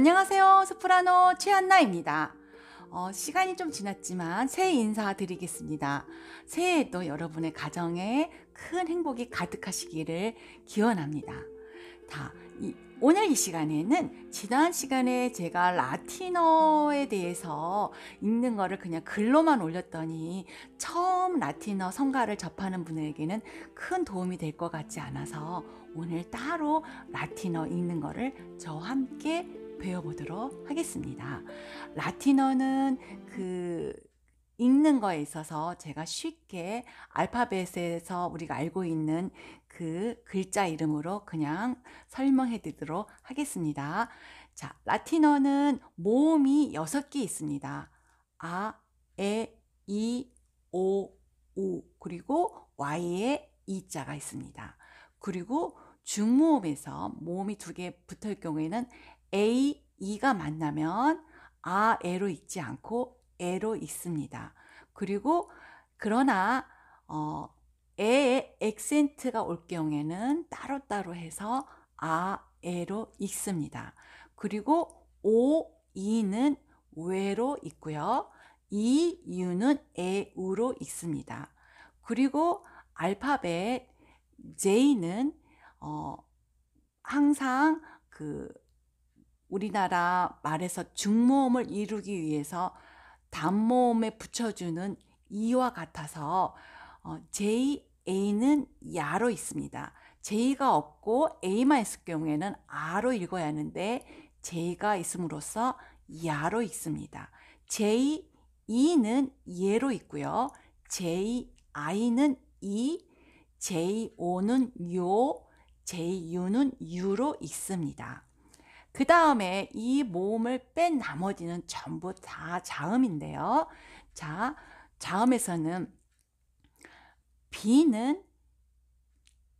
안녕하세요. 소프라노 최한나입니다. 어, 시간이 좀 지났지만 새해 인사드리겠습니다. 새해에도 여러분의 가정에 큰 행복이 가득하시기를 기원합니다. 다, 이, 오늘 이 시간에는 지난 시간에 제가 라틴어에 대해서 읽는 거를 그냥 글로만 올렸더니 처음 라틴어 성가를 접하는 분에게는 큰 도움이 될 것 같지 않아서 오늘 따로 라틴어 읽는 거를 저와 함께 배워보도록 하겠습니다. 라틴어는 그 읽는 거에 있어서 제가 쉽게 알파벳에서 우리가 알고 있는 그 글자 이름으로 그냥 설명해 드리도록 하겠습니다. 자, 라틴어는 모음이 6개 있습니다. 아, 에, 이, 오, 우, 그리고 Y에 이자가 있습니다. 그리고 중모음에서 모음이 두 개 붙을 경우에는 A, E가 만나면 아, 에로 읽지 않고 에로 읽습니다. 그리고 그러나 어, 에에 액센트가 올 경우에는 따로따로 해서 아, 에로 읽습니다. 그리고 오, 이는 외로 읽고요. 이, 유는 에, 우로 읽습니다. 그리고 알파벳 J는 어, 항상 그 우리나라 말에서 중모음을 이루기 위해서 단모음에 붙여주는 이와 같아서 어, J, A는 야로 있습니다. J가 없고 A만 있을 경우에는 아로 읽어야 하는데 J가 있음으로써 야로 읽습니다. J, E는 예로 있고요. J, I는 이, J, O는 요, J, U는 유로 읽습니다. 그 다음에 이 모음을 뺀 나머지는 전부 다 자음인데요. 자, 자음에서는 B는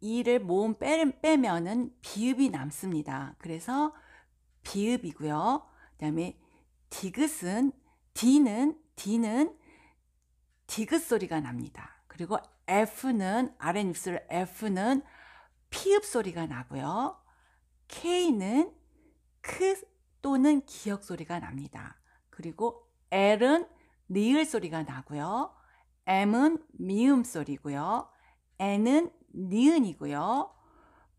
이를 모음 빼, 빼면은 비읍이 남습니다. 그래서 비읍이고요. 그다음에 디귿은 D는 D는 디귿 소리가 납니다. 그리고 F는 아랫입술 F는 피읍 소리가 나고요. K는 크 또는 기역 소리가 납니다. 그리고 L은 리을 소리가 나고요. M은 미음 소리고요. N은 니은이고요.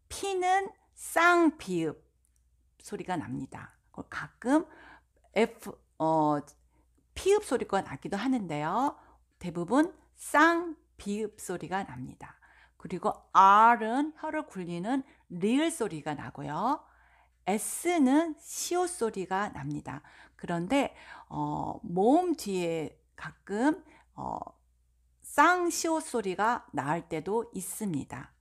P는 쌍비읍 소리가 납니다. 가끔 F 어 피읍 소리가 나기도 하는데요. 대부분 쌍비읍 소리가 납니다. 그리고 R은 혀를 굴리는 리을 소리가 나고요. S는 시옷 소리가 납니다. 그런데 어, 모음 뒤에 가끔 어, 쌍시옷 소리가 나올 때도 있습니다.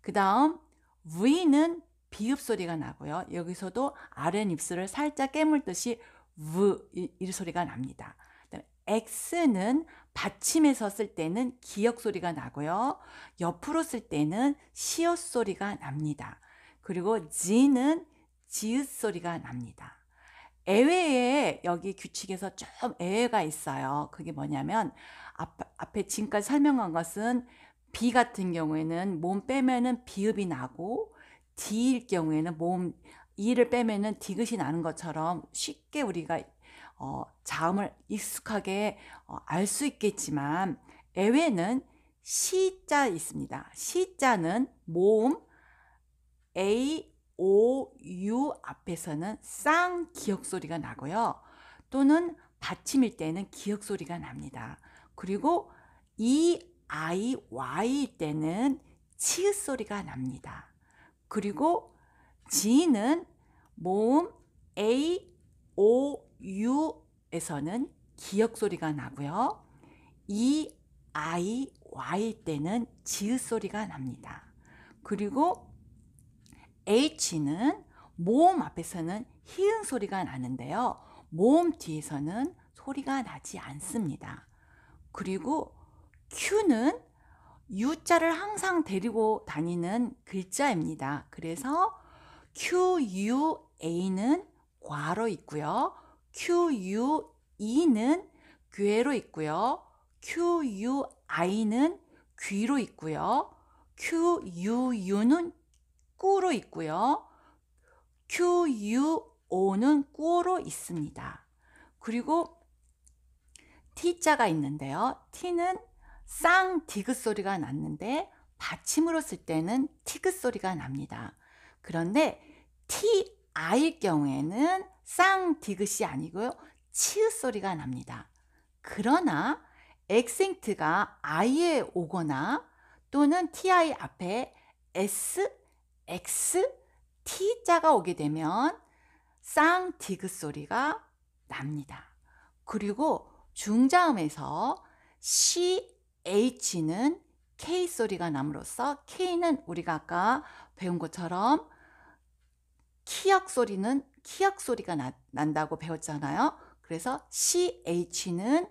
그 다음 V는 비읍 소리가 나고요. 여기서도 아랫 입술을 살짝 깨물듯이 V 이 소리가 납니다. X는 받침에서 쓸 때는 기역 소리가 나고요. 옆으로 쓸 때는 시옷 소리가 납니다. 그리고 G는 지읒 소리가 납니다. 애외에 여기 규칙에서 좀 애외가 있어요. 그게 뭐냐면 앞, 앞에 지금까지 설명한 것은 B 같은 경우에는 몸 빼면은 비읍이 나고 D일 경우에는 몸 E를 빼면은 디귿이 나는 것처럼 쉽게 우리가 어, 자음을 익숙하게 어, 알수 있겠지만 애외는 시자 있습니다. 시자는 모음 A O, U 앞에서는 쌍 기역 소리가 나고요. 또는 받침일 때는 기역 소리가 납니다. 그리고 E, I, Y일 때는 치읓 소리가 납니다. 그리고 G는 모음 A, O, U에서는 기역 소리가 나고요. E, I, Y일 때는 지읒 소리가 납니다. 그리고 H는 모음 앞에서는 희응 소리가 나는데요. 모음 뒤에서는 소리가 나지 않습니다. 그리고 Q는 U자를 항상 데리고 다니는 글자입니다. 그래서 Q, U, A는 과로 있고요. Q, U, E는 괴로 있고요. Q, U, I는 귀로 있고요. Q, U, U는 꾸로 있고요. Q, U, O는 꾸어로 있습니다. 그리고 T자가 있는데요. T는 쌍 디귿 소리가 났는데 받침으로 쓸 때는 티귿 소리가 납니다. 그런데 TI일 경우에는 쌍 디귿이 아니고요. 치읓 소리가 납니다. 그러나 액센트가 I에 오거나 또는 TI 앞에 S, X, T자가 오게 되면 쌍 디귿 소리가 납니다. 그리고 중자음에서 C, H는 K 소리가 남으로써 K는 우리가 아까 배운 것처럼 키역 소리는 키역 소리가 나, 난다고 배웠잖아요. 그래서 CH는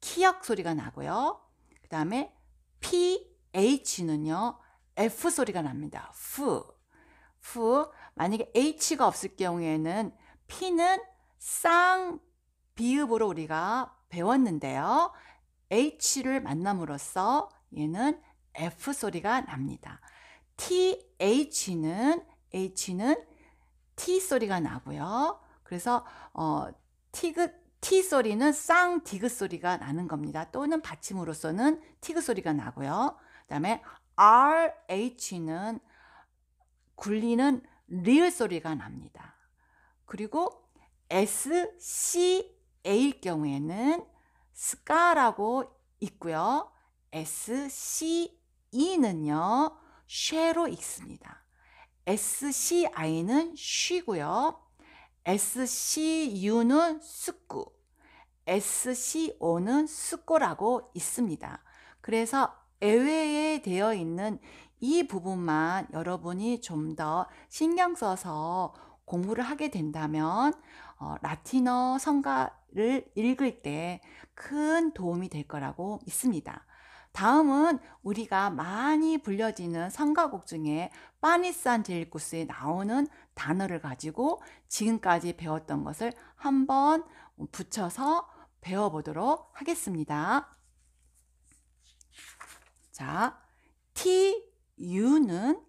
키역 소리가 나고요. 그 다음에 PH는요, F 소리가 납니다. 푸. 푸. 만약에 H가 없을 경우에는 P는 쌍 비읍으로 우리가 배웠는데요. H를 만남으로써 얘는 F 소리가 납니다. TH는 H는 T 소리가 나고요. 그래서 어, 티그 T 소리는 쌍 디귿 소리가 나는 겁니다. 또는 받침으로서는 티귿 소리가 나고요. 그다음에 RH는 굴리는 리을 소리가 납니다. 그리고 SCA일 경우에는 스카라고 있고요. SCE는요. 쉐로 읽습니다. SCI는 쉬고요. SCU는 숙구, SCO는 숙고라고 있습니다. 그래서 애외에 되어 있는 이 부분만 여러분이 좀 더 신경 써서 공부를 하게 된다면 어, 라틴어 성가를 읽을 때 큰 도움이 될 거라고 믿습니다. 다음은 우리가 많이 불려지는 성가곡 중에 파니산 딜구스에 나오는 단어를 가지고 지금까지 배웠던 것을 한번 붙여서 배워보도록 하겠습니다. 자, T, U는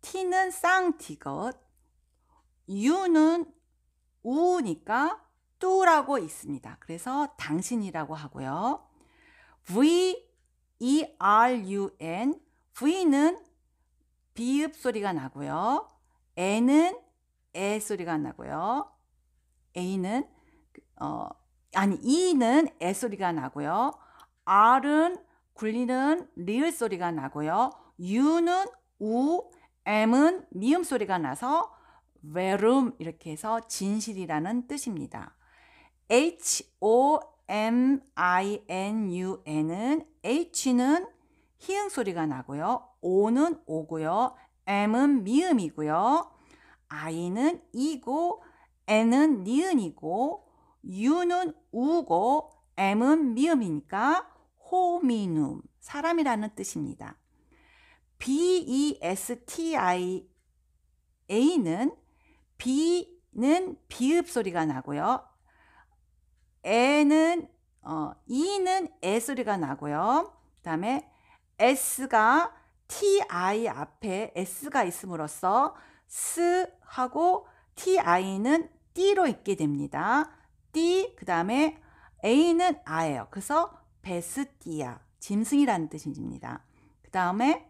T는 쌍디귿, U는 우니까 뚜라고 있습니다. 그래서 당신이라고 하고요. V, E, R, U, N, V는 비읍 소리가 나고요. N은 에 소리가 나고요. A는 어 아니 E는 에 소리가 나고요. R은 굴리는 리을 소리가 나고요. U는 우, M은 미음 소리가 나서 verum 이렇게 해서 진실이라는 뜻입니다. H O M I N U N은 H는 희응 소리가 나고요. O는 오고요. M은 미음이고요. I는 이고 N은 니은이고 U는 우고 M은 미음이니까 호미눔 사람이라는 뜻입니다. B E S T I A는 B는 비읍 소리가 나고요. 에는 어, E는 에 소리가 나고요. 그 다음에 S가 TI 앞에 S가 있음으로써 스 하고 TI는 띠로 있게 됩니다. 띠 그다음에 A는 아예요. 그래서 베스티아 짐승이라는 뜻입니다. 그 다음에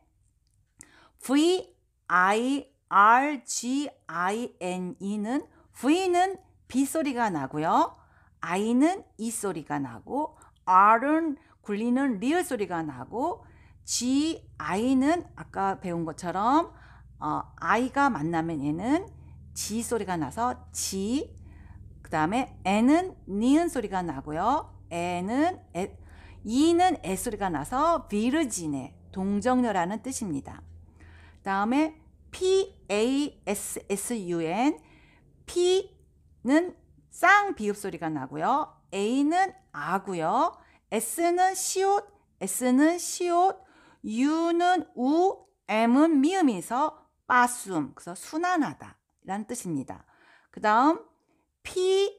V I R G I N E는 V는 B 소리가 나고요. I는 이 소리가 나고 R은 굴리는 리을 소리가 나고 G, I는 아까 배운 것처럼 어, I가 만나면 얘는 G 소리가 나서 G 그 다음에 N은 니은 소리가 나고요. N은 에, E는 에 소리가 나서 비르지네 동정녀라는 뜻입니다. 그 다음에 P, A, S, S, U, N P는 쌍 비읍 소리가 나고요. A는 아고요. S는 시옷, S는 시옷, U는 우, M은 미음이서 빠숨, 그래서 순환하다 라는 뜻입니다. 그 다음 P,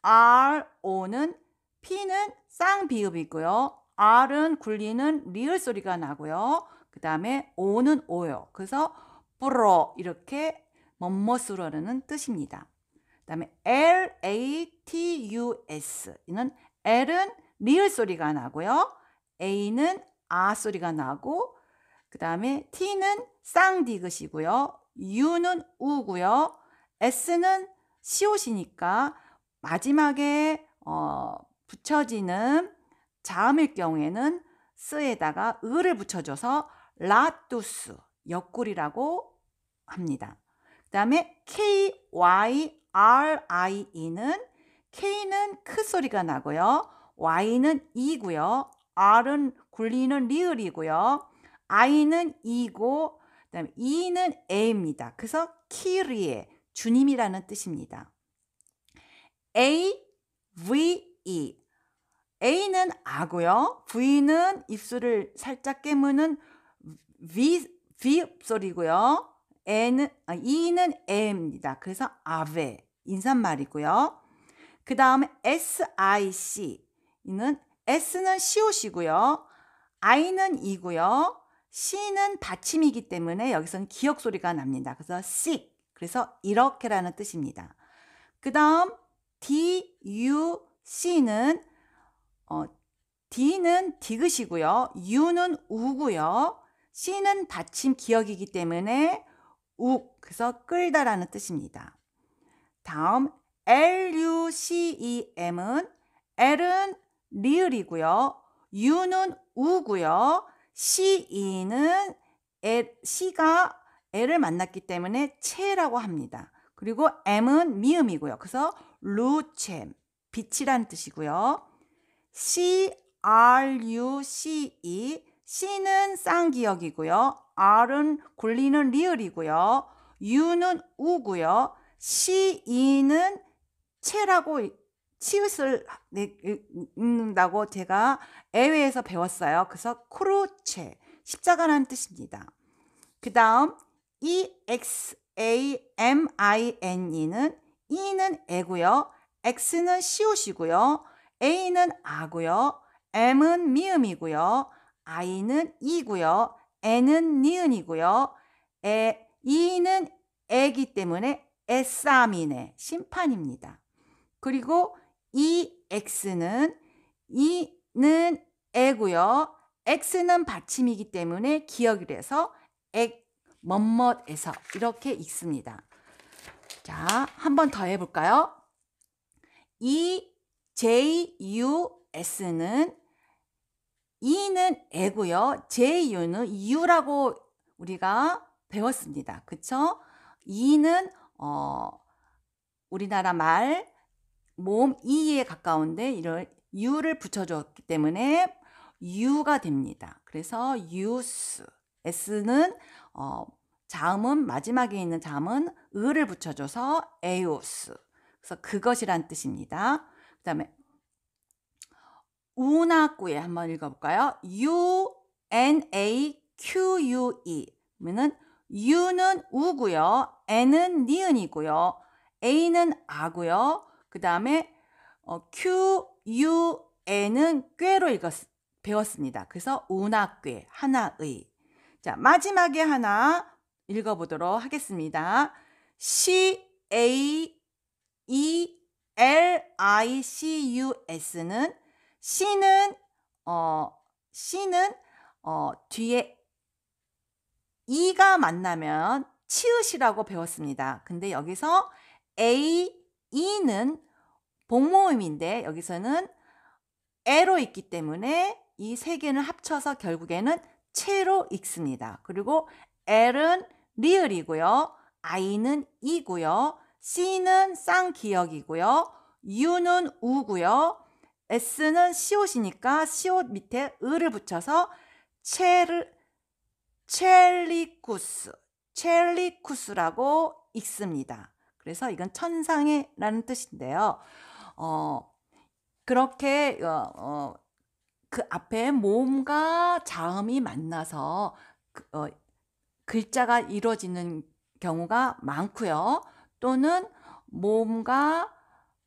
R, O는 P는 쌍비읍이고요. R은 굴리는 리을 소리가 나고요. 그 다음에 O는 오요. 그래서 뿌러 이렇게 멋멋으로라는 뜻입니다. 그 다음에 L A T U S 이는 L은 리을 소리가 나고요. A는 아 소리가 나고 그 다음에 T는 쌍디귿이고요. U는 우고요. S는 시옷이니까 마지막에 어, 붙여지는 자음일 경우에는 스에다가 을을 붙여줘서 라투스 옆구리라고 합니다. 그 다음에 K, Y, R, I, E는 K는 크 소리가 나고요. Y는 이고요. R은 굴리는 리을이고요. I는 이고 그다음에 E는 A입니다. 그래서 키리에 주님이라는 뜻입니다. A, V, E A는 아고요. V는 입술을 살짝 깨무는 V, V 소리고요. N은, 아, E는 A입니다. 그래서 아베 인사말이고요. 그 다음에 SIC 이는 S는 시옷이고요. I는 이고요. C는 받침이기 때문에 여기서는 기억 소리가 납니다. 그래서 sick 그래서 이렇게라는 뜻입니다. 그 다음 D, U, C는 어, D는 디귿이고요. U는 우고요. C는 받침 기억이기 때문에 욱 그래서 끌다라는 뜻입니다. 다음 LUCEM은 L은 리을이고요. U는 우고요. CE는 L, C가 L을 만났기 때문에 체라고 합니다. 그리고 M은 미음이고요. 그래서 루챔, 빛이란 뜻이고요. C, R, U, C, E. C는 쌍기역이고요. R은 굴리는 리을이고요. U는 우고요. C, E는 체라고 치읓을 읽는다고 제가 애외에서 배웠어요. 그래서 크루체, 십자가라는 뜻입니다. 그 다음 E, X, A, M, I, N, E는 E는 애고요. X는 시옷이고요. A는 아고요. M은 미음이고요. I는 이고요. N은 니은이고요. 에, E는 애기 때문에 에싸미네 심판입니다. 그리고 EX는 E는 애고요. X는 받침이기 때문에 기억이 돼서 액, 멋멋에서 이렇게 읽습니다. 자, 한 번 더 해볼까요? E, J, U, S는 E는 애고요. J, U는 U라고 우리가 배웠습니다. 그쵸? E는 어, 우리나라 말, 몸 E에 가까운데 이런 U를 붙여줬기 때문에 U가 됩니다. 그래서 use. S는 어, 자음은 마지막에 있는 자음은 을을 붙여줘서 에오스. 그래서 그것이란 뜻입니다. 그 다음에 우나꾸에 한번 읽어볼까요? U N A Q U E 는 U는 우고요. N은 니은이고요. A는 아고요. 그 다음에 어, Q U N은 꾀로 읽었 배웠습니다. 그래서 우나꾀 하나의 자 마지막에 하나 읽어보도록 하겠습니다. C A E L I C U S는 C는 어 C는 어 뒤에 E가 만나면 치읓이라고 배웠습니다. 근데 여기서 A, E는 복모음인데 여기서는 에로 있기 때문에 이 세 개는 합쳐서 결국에는 채로 읽습니다. 그리고 L은 리을이고요. I는 이고요. C는 쌍기역이고요. U는 우고요. S는 시옷이니까 시옷 밑에 을을 붙여서 체를 첼리쿠스, 첼리쿠스라고 읽습니다. 그래서 이건 천상의라는 뜻인데요. 어, 그렇게 어, 어, 그 앞에 모음과 자음이 만나서 그, 어, 글자가 이루어지는 경우가 많고요. 또는 모음과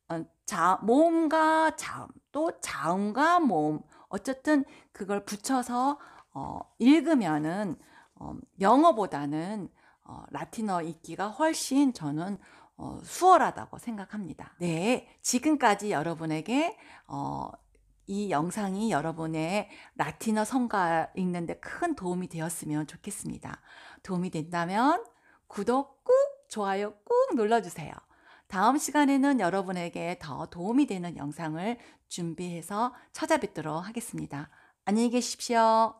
어, 자, 모음과 자음, 또 자음과 모음, 어쨌든 그걸 붙여서 어, 읽으면은 어, 영어보다는 어, 라틴어 읽기가 훨씬 저는 어, 수월하다고 생각합니다. 네, 지금까지 여러분에게 어, 이 영상이 여러분의 라틴어 성가 읽는데 큰 도움이 되었으면 좋겠습니다. 도움이 된다면 구독 꾹, 좋아요 꾹 눌러주세요. 다음 시간에는 여러분에게 더 도움이 되는 영상을 준비해서 찾아뵙도록 하겠습니다. 안녕히 계십시오.